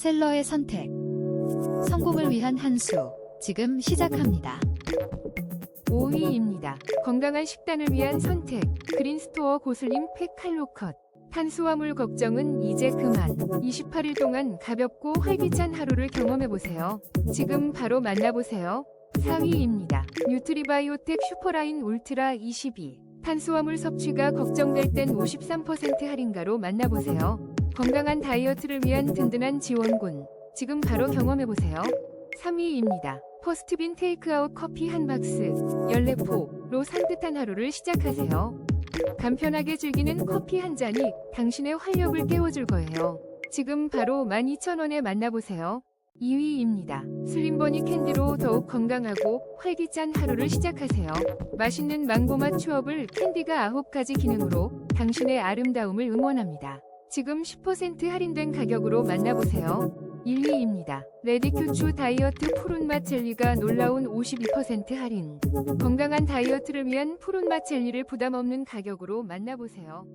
셀러의 선택. 성공을 위한 한 수. 지금 시작합니다. 5위입니다. 건강한 식단을 위한 선택. 그린스토어 고슬림 팩 칼로컷. 탄수화물 걱정은 이제 그만. 28일 동안 가볍고 활기찬 하루를 경험해보세요. 지금 바로 만나보세요. 4위입니다. 뉴트리바이오텍 슈퍼라인 울트라 22. 탄수화물 섭취가 걱정될 땐 53% 할인가로 만나보세요. 건강한 다이어트를 위한 든든한 지원군. 지금 바로 경험해보세요. 3위입니다. 포스트빈 테이크아웃 커피 한 박스, 14포로 산뜻한 하루를 시작하세요. 간편하게 즐기는 커피 한 잔이 당신의 활력을 깨워줄 거예요. 지금 바로 12,000원에 만나보세요. 2위입니다. 슬림버니 캔디로 더욱 건강하고 활기찬 하루를 시작하세요. 맛있는 망고맛 추업을 캔디가 9가지 기능으로 당신의 아름다움을 응원합니다. 지금 10% 할인된 가격으로 만나보세요. 1위입니다. 레디큐추 다이어트 푸른맛 젤리가 놀라운 52% 할인. 건강한 다이어트를 위한 푸른맛 젤리를 부담 없는 가격으로 만나보세요.